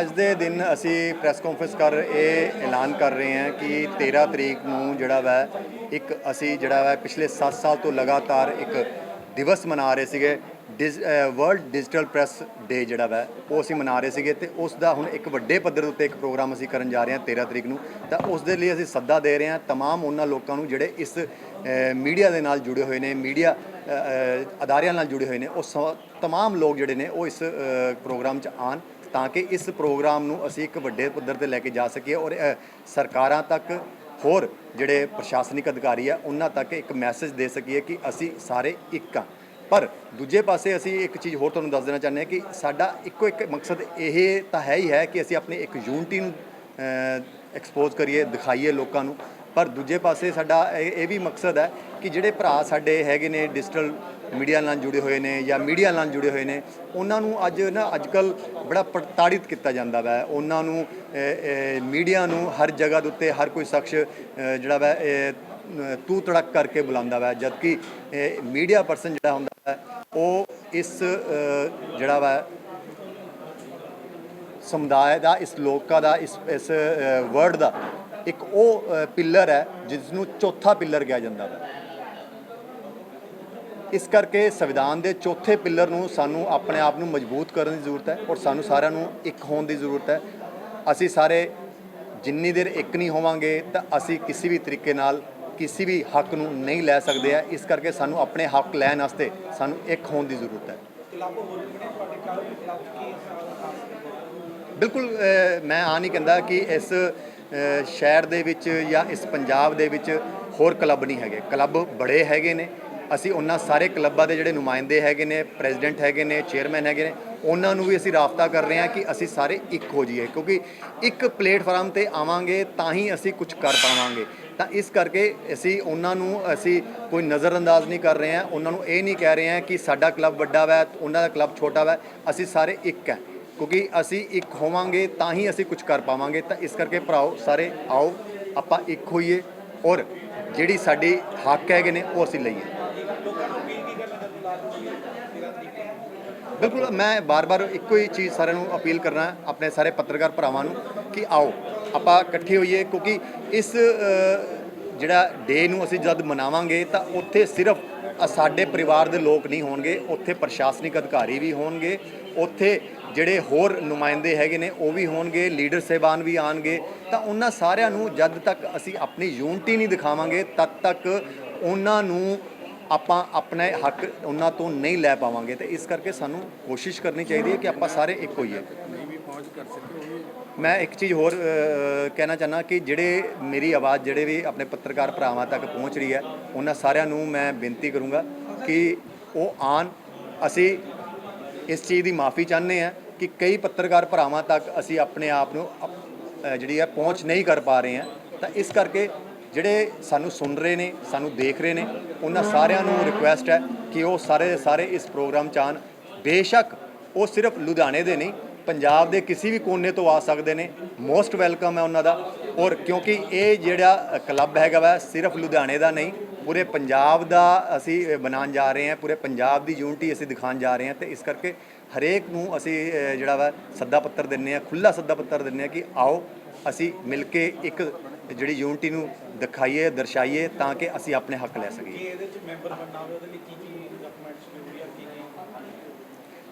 ਅੱਜ ਦੇ ਦਿਨ ਅਸੀਂ ਪ੍ਰੈਸ ਕਾਨਫਰੰਸ ਕਰ ਇਹ ਐਲਾਨ ਕਰ ਰਹੇ ਹਾਂ ਕਿ 13 ਤਰੀਕ ਨੂੰ ਜਿਹੜਾ ਵਾ ਇੱਕ ਅਸੀਂ ਜਿਹੜਾ ਵਾ ਪਿਛਲੇ 7 ਸਾਲ ਤੋਂ ਲਗਾਤਾਰ ਇੱਕ ਦਿਵਸ ਮਨਾ ਰਹੇ ਸੀਗੇ ਵਰਲਡ ਡਿਜੀਟਲ ਪ੍ਰੈਸ ਡੇ ਜਿਹੜਾ ਵਾ ਉਹ ਅਸੀਂ ਮਨਾ ਰਹੇ ਸੀਗੇ ਤੇ ਉਸ ਦਾ ਹੁਣ ਇੱਕ ਵੱਡੇ ਪੱਧਰ ਦੇ ਉੱਤੇ ਇੱਕ ਪ੍ਰੋਗਰਾਮ ਅਸੀਂ ਕਰਨ ਜਾ ਰਹੇ ਹਾਂ 13 ਤਰੀਕ ਨੂੰ ਤਾਂ ਉਸ ਦੇ ਲਈ ਅਸੀਂ ਸੱਦਾ ਦੇ ਰਹੇ ਹਾਂ तमाम ਉਹਨਾਂ ਲੋਕਾਂ ਨੂੰ ਜਿਹੜੇ ਇਸ ਮੀਡੀਆ ਦੇ ਨਾਲ ਜੁੜੇ ਹੋਏ ਨੇ ਮੀਡੀਆ ਅਦਾਰਿਆਂ ਨਾਲ ਜੁੜੇ ਹੋਏ ਨੇ ਉਹ ਸ- तमाम ਲੋਕ ਜਿਹੜੇ ਨੇ ਉਹ ਇਸ ਅ, ਪ੍ਰੋਗਰਾਮ 'ਚ ਆਣ ਤਾਂ ਕਿ ਇਸ ਪ੍ਰੋਗਰਾਮ ਨੂੰ ਅਸੀਂ ਇੱਕ ਵੱਡੇ ਪੱਧਰ ਤੇ ਲੈ ਕੇ ਜਾ ਸਕੀਏ ਔਰ ਸਰਕਾਰਾਂ ਤੱਕ ਹੋਰ ਜਿਹੜੇ ਪ੍ਰਸ਼ਾਸਨਿਕ ਅਧਿਕਾਰੀ ਆ, ਉਹਨਾਂ ਤੱਕ ਇੱਕ ਮੈਸੇਜ ਦੇ ਸਕੀਏ ਕਿ ਅਸੀਂ ਸਾਰੇ ਇੱਕ ਆ। ਪਰ ਦੂਜੇ ਪਾਸੇ ਅਸੀਂ ਇੱਕ ਚੀਜ਼ ਹੋਰ ਤੁਹਾਨੂੰ ਦੱਸ ਦੇਣਾ ਚਾਹੁੰਦੇ ਹਾਂ ਕਿ ਸਾਡਾ ਇੱਕੋ ਇੱਕ ਮਕਸਦ ਇਹ ਤਾਂ ਹੈ ਹੀ ਹੈ ਕਿ ਅਸੀਂ ਆਪਣੀ ਇੱਕ ਯੂਨਿਟੀ ਨੂੰ ਐਕਸਪੋਜ਼ ਕਰੀਏ, ਦਿਖਾਈਏ ਲੋਕਾਂ ਨੂੰ। ਪਰ ਦੂਜੇ ਪਾਸੇ ਸਾਡਾ ਇਹ ਇਹ ਵੀ ਮਕਸਦ ਹੈ ਕਿ ਜਿਹੜੇ ਭਰਾ ਸਾਡੇ ਹੈਗੇ ਨੇ ਡਿਜੀਟਲ ਮੀਡੀਆ ਨਾਲ ਜੁੜੇ ਹੋਏ ਨੇ ਜਾਂ ਮੀਡੀਆ ਨਾਲ ਜੁੜੇ ਹੋਏ ਨੇ ਉਹਨਾਂ ਨੂੰ ਅੱਜ ਨਾ ਅੱਜਕੱਲ ਬੜਾ ਪ੍ਰਤਾੜਿਤ ਕੀਤਾ ਜਾਂਦਾ ਵੈ। ਉਹਨਾਂ ਨੂੰ ਮੀਡੀਆ ਨੂੰ ਹਰ ਜਗ੍ਹਾ ਦੇ ਉੱਤੇ ਹਰ ਕੋਈ ਸ਼ਖਸ ਜਿਹੜਾ ਵਾ ਇਹ, ਅ, ਤੂ ਤੜਕ ਕਰਕੇ ਬੁਲਾਉਂਦਾ ਵੈ ਜਦਕਿ ਮੀਡੀਆ ਪਰਸਨ ਜਿਹੜਾ ਹੁੰਦਾ ਹੈ ਉਹ ਇਸ ਜਿਹੜਾ ਵਾ ਸਮੁਦਾਇ ਦਾ ਇਸ ਲੋਕਾਂ ਦਾ ਇਸ ਇਸ ਵਰਡ ਦਾ ਇੱਕ ਉਹ ਪਿੱਲਰ ਹੈ ਜਿਸ ਨੂੰ ਚੌਥਾ ਪਿੱਲਰ ਕਿਹਾ ਜਾਂਦਾ ਹੈ ਇਸ ਕਰਕੇ ਸੰਵਿਧਾਨ ਦੇ ਚੌਥੇ ਪਿੱਲਰ ਨੂੰ ਸਾਨੂੰ ਆਪਣੇ ਆਪ ਨੂੰ ਮਜ਼ਬੂਤ ਕਰਨ ਦੀ ਜ਼ਰੂਰਤ ਹੈ ਔਰ ਸਾਨੂੰ ਸਾਰਿਆਂ ਨੂੰ ਇੱਕ ਹੋਣ ਦੀ ਜ਼ਰੂਰਤ ਹੈ। ਅਸੀਂ ਸਾਰੇ ਜਿੰਨੀ ਦੇਰ ਇੱਕ ਨਹੀਂ ਹੋਵਾਂਗੇ ਤਾਂ ਅਸੀਂ ਕਿਸੇ ਵੀ ਤਰੀਕੇ ਨਾਲ ਕਿਸੇ ਵੀ ਹੱਕ ਨੂੰ ਨਹੀਂ ਲੈ ਸਕਦੇ ਆ। ਇਸ ਕਰਕੇ ਸਾਨੂੰ ਆਪਣੇ ਹੱਕ ਲੈਣ ਵਾਸਤੇ ਸਾਨੂੰ ਇੱਕ ਹੋਣ ਦੀ ਜ਼ਰੂਰਤ ਹੈ। ਬਿਲਕੁਲ ਮੈਂ ਆ ਨਹੀਂ ਕਹਿੰਦਾ ਕਿ ਇਸ ਸ਼ਹਿਰ ਦੇ ਵਿੱਚ ਜਾਂ ਇਸ ਪੰਜਾਬ ਦੇ ਵਿੱਚ ਹੋਰ ਕਲੱਬ ਨਹੀਂ ਹੈਗੇ। ਕਲੱਬ ਬੜੇ ਹੈਗੇ ਨੇ। ਅਸੀਂ ਉਹਨਾਂ ਸਾਰੇ ਕਲੱਬਾਂ ਦੇ ਜਿਹੜੇ ਨੁਮਾਇੰਦੇ ਹੈਗੇ ਨੇ, ਪ੍ਰੈਜ਼ੀਡੈਂਟ ਹੈਗੇ ਨੇ, ਚੇਅਰਮੈਨ ਹੈਗੇ ਨੇ, ਉਹਨਾਂ ਨੂੰ ਵੀ ਅਸੀਂ ਰਾਬਤਾ ਕਰ ਰਹੇ ਹਾਂ ਕਿ ਅਸੀਂ ਸਾਰੇ ਇੱਕ ਹੋ ਜਾਈਏ। ਕਿਉਂਕਿ ਇੱਕ ਪਲੇਟਫਾਰਮ ਤੇ ਆਵਾਂਗੇ ਤਾਂ ਹੀ ਅਸੀਂ ਕੁਝ ਕਰ ਪਾਵਾਂਗੇ। ਤਾਂ ਇਸ ਕਰਕੇ ਅਸੀਂ ਉਹਨਾਂ ਨੂੰ, ਅਸੀਂ ਕੋਈ ਨਜ਼ਰਅੰਦਾਜ਼ ਨਹੀਂ ਕਰ ਰਹੇ ਹਾਂ। ਉਹਨਾਂ ਨੂੰ ਇਹ ਨਹੀਂ ਕਹਿ ਰਹੇ ਹਾਂ ਕਿ ਸਾਡਾ ਕਲੱਬ ਵੱਡਾ ਵਾ, ਉਹਨਾਂ ਦਾ ਕਲੱਬ ਛੋਟਾ ਵਾ। ਅਸੀਂ ਸਾਰੇ ਇੱਕ ਹੈ। ਕਿਉਂਕਿ ਅਸੀਂ ਇੱਕ ਹੋਵਾਂਗੇ ਤਾਂ ਹੀ ਅਸੀਂ ਕੁਝ ਕਰ ਪਾਵਾਂਗੇ। ਤਾਂ ਇਸ ਕਰਕੇ ਭਰਾਓ, ਸਾਰੇ ਆਓ, ਆਪਾਂ ਇੱਕ ਹੋਈਏ ਔਰ ਜਿਹੜੀ ਸਾਡੀ ਹੱਕ ਹੈਗੇ ਨੇ ਉਹ ਅਸੀਂ ਲਈਏ। ਬਿਲਕੁਲ, ਮੈਂ ਬਾਰ-ਬਾਰ ਇੱਕੋ ਹੀ ਚੀਜ਼ ਸਾਰਿਆਂ ਨੂੰ ਅਪੀਲ ਕਰਨਾ ਆਪਣੇ ਸਾਰੇ ਪੱਤਰਕਾਰ ਭਰਾਵਾਂ ਨੂੰ ਕਿ ਆਓ, ਆਪਾਂ ਇਕੱਠੇ ਹੋਈਏ, ਕਿਉਂਕਿ ਇਸ ਜਿਹੜਾ ਡੇ ਨੂੰ ਅਸੀਂ ਜਦ ਮਨਾਵਾਂਗੇ, ਤਾਂ ਉੱਥੇ ਸਿਰਫ ਸਾਡੇ ਪਰਿਵਾਰ ਦੇ ਲੋਕ ਨਹੀਂ ਹੋਣਗੇ, ਉੱਥੇ ਪ੍ਰਸ਼ਾਸਨਿਕ ਅਧਿਕਾਰੀ ਵੀ ਹੋਣਗੇ, ਉੱਥੇ ਜਿਹੜੇ ਹੋਰ ਨੁਮਾਇੰਦੇ ਹੈਗੇ ਨੇ, ਉਹ ਵੀ ਹੋਣਗੇ, ਲੀਡਰ ਸਹਿਬਾਨ ਵੀ ਆਣਗੇ, ਤਾਂ ਉਹਨਾਂ ਸਾਰਿਆਂ ਨੂੰ ਜਦ ਤੱਕ ਅਸੀਂ ਆਪਣੀ ਯੂਨਿਟੀ ਨਹੀਂ ਦਿਖਾਵਾਂਗੇ, ਤਦ ਤੱਕ ਉਹਨਾਂ ਨੂੰ ਆਪਾਂ ਆਪਣੇ ਹੱਕ ਉਹਨਾਂ ਤੋਂ ਨਹੀਂ ਲੈ ਪਾਵਾਂਗੇ ਤੇ ਇਸ ਕਰਕੇ ਸਾਨੂੰ ਕੋਸ਼ਿਸ਼ ਕਰਨੀ ਚਾਹੀਦੀ ਹੈ ਕਿ ਆਪਾਂ ਸਾਰੇ ਇੱਕ ਹੋਈਏ ਮੈਂ ਇੱਕ ਚੀਜ਼ ਹੋਰ ਕਹਿਣਾ ਚਾਹਨਾ ਕਿ ਜਿਹੜੇ ਮੇਰੀ ਆਵਾਜ਼ ਜਿਹੜੇ ਵੀ ਆਪਣੇ ਪੱਤਰਕਾਰ ਭਰਾਵਾਂ ਤੱਕ ਪਹੁੰਚ ਰਹੀ ਹੈ ਉਹਨਾਂ ਸਾਰਿਆਂ ਨੂੰ ਮੈਂ ਬੇਨਤੀ ਕਰੂੰਗਾ ਕਿ ਉਹ ਆਣ ਅਸੀਂ ਇਸ ਚੀਜ਼ ਦੀ ਮਾਫੀ ਚਾਹੁੰਦੇ ਹਾਂ ਕਿ ਕਈ ਪੱਤਰਕਾਰ ਭਰਾਵਾਂ ਤੱਕ ਅਸੀਂ ਆਪਣੇ ਆਪ ਨੂੰ ਜਿਹੜੀ ਹੈ ਪਹੁੰਚ ਨਹੀਂ ਕਰ ਪਾ ਰਹੇ ਹਾਂ। ਤਾਂ ਇਸ ਕਰਕੇ ਜਿਹੜੇ ਸਾਨੂੰ ਸੁਣ ਰਹੇ ਨੇ, ਸਾਨੂੰ ਦੇਖ ਰਹੇ ਨੇ, ਉਹਨਾਂ ਸਾਰਿਆਂ ਨੂੰ ਰਿਕੁਐਸਟ ਹੈ ਕਿ ਉਹ ਸਾਰੇ ਦੇ ਸਾਰੇ ਇਸ ਪ੍ਰੋਗਰਾਮ 'ਚ ਆਉਣ। ਬੇਸ਼ੱਕ ਉਹ ਸਿਰਫ ਲੁਧਿਆਣੇ ਦੇ ਨਹੀਂ, ਪੰਜਾਬ ਦੇ ਕਿਸੇ ਵੀ ਕੋਨੇ ਤੋਂ ਆ ਸਕਦੇ ਨੇ। ਮੋਸਟ ਵੈਲਕਮ ਹੈ ਉਹਨਾਂ ਦਾ। ਔਰ ਕਿਉਂਕਿ ਇਹ ਜਿਹੜਾ ਕਲੱਬ ਹੈਗਾ ਵਾ, ਸਿਰਫ ਲੁਧਿਆਣੇ ਦਾ ਨਹੀਂ, ਪੂਰੇ ਪੰਜਾਬ ਦਾ ਅਸੀਂ ਬਣਾਉਣ ਜਾ ਰਹੇ ਹਾਂ, ਪੂਰੇ ਪੰਜਾਬ ਦੀ ਯੂਨਿਟੀ ਅਸੀਂ ਦਿਖਾਉਣ ਜਾ ਰਹੇ ਹਾਂ। ਤੇ ਇਸ ਕਰਕੇ ਹਰੇਕ ਨੂੰ ਅਸੀਂ ਜਿਹੜਾ ਵਾ, ਸੱਦਾ ਪੱਤਰ ਦਿੰਨੇ ਆ ਖੁੱਲਾ ਸੱਦਾ ਪੱਤਰ ਦਿੰਨੇ ਆ ਕਿ ਆਓ, ਅਸੀਂ ਮਿਲ ਕੇ ਇੱਕ ਜਿਹੜੀ ਯੂਨਿਟੀ ਨੂੰ ਦਿਖਾਈਏ ਦਰਸਾਈਏ ਤਾਂ ਕਿ ਅਸੀਂ ਆਪਣੇ ਹੱਕ ਲੈ ਸਕੀਏ। ਇਹਦੇ ਚ ਮੈਂਬਰ ਬਣਨਾ ਹੋਵੇ ਉਹਦੇ ਲਈ ਕੀ ਕੀ ਡਾਕੂਮੈਂਟਸ ਜ਼ਰੂਰੀ ਆ ਕੀ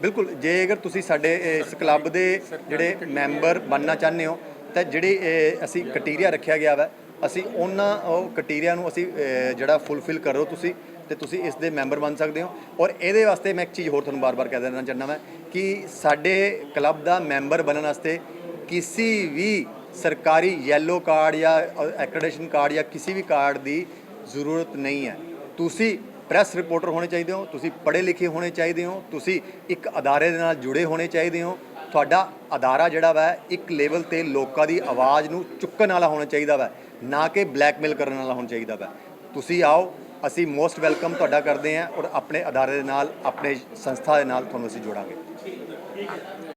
ਬਿਲਕੁਲ ਜੇ ਅਗਰ ਤੁਸੀਂ ਸਾਡੇ ਇਸ ਕਲੱਬ ਦੇ ਜਿਹੜੇ ਮੈਂਬਰ ਬਣਨਾ ਚਾਹੁੰਦੇ ਹੋ ਤਾਂ ਜਿਹੜੇ ਅਸੀਂ ਕਟੀਰੀਆ ਰੱਖਿਆ ਗਿਆ ਵਾ ਅਸੀਂ ਉਹਨਾਂ ਉਹ ਕਟੀਰੀਆ ਨੂੰ ਅਸੀਂ ਜਿਹੜਾ ਫੁੱਲਫਿਲ ਕਰੋ ਤੁਸੀਂ ਤੇ ਤੁਸੀਂ ਇਸ ਦੇ ਮੈਂਬਰ ਬਣ ਸਕਦੇ ਹੋ। ਔਰ ਇਹਦੇ ਵਾਸਤੇ ਮੈਂ ਇੱਕ ਚੀਜ਼ ਹੋਰ ਤੁਹਾਨੂੰ ਬਾਰ-ਬਾਰ ਕਹਿ ਦੇਣਾ ਚਾਹੁੰਦਾ ਮੈਂ ਕਿ ਸਾਡੇ ਕਲੱਬ ਦਾ ਮੈਂਬਰ ਬਣਨ ਵਾਸਤੇ ਕਿਸੇ ਵੀ ਸਰਕਾਰੀ ਯੈਲੋ ਕਾਰਡ ਜਾਂ ਐਕ੍ਰੈਡਿਟੇਸ਼ਨ ਕਾਰਡ ਜਾਂ ਕਿਸੇ ਵੀ ਕਾਰਡ ਦੀ ਜ਼ਰੂਰਤ ਨਹੀਂ ਹੈ। ਤੁਸੀਂ ਪ੍ਰੈਸ ਰਿਪੋਰਟਰ ਹੋਣੇ ਚਾਹੀਦੇ ਹੋ, ਤੁਸੀਂ ਪੜ੍ਹੇ ਲਿਖੇ ਹੋਣੇ ਚਾਹੀਦੇ ਹੋ, ਤੁਸੀਂ ਇੱਕ ਅਦਾਰੇ ਦੇ ਨਾਲ ਜੁੜੇ ਹੋਣੇ ਚਾਹੀਦੇ ਹੋ। ਤੁਹਾਡਾ ਅਦਾਰਾ ਜਿਹੜਾ ਵਾ, ਇੱਕ ਲੈਵਲ ਤੇ ਲੋਕਾਂ ਦੀ ਆਵਾਜ਼ ਨੂੰ ਚੁੱਕਣ ਵਾਲਾ ਹੋਣਾ ਚਾਹੀਦਾ ਵਾ, ਨਾ ਕਿ ਬਲੈਕਮੇਲ ਕਰਨ ਵਾਲਾ ਹੋਣਾ ਚਾਹੀਦਾ ਵਾ। ਤੁਸੀਂ ਆਓ, ਅਸੀਂ ਮੋਸਟ ਵੈਲਕਮ ਤੁਹਾਡਾ ਕਰਦੇ ਹਾਂ ਔਰ ਆਪਣੇ ਅਦਾਰੇ ਦੇ ਨਾਲ, ਆਪਣੇ ਸੰਸਥਾ ਦੇ ਨਾਲ ਤੁਹਾਨੂੰ ਅਸੀਂ ਜੋੜਾਂਗੇ।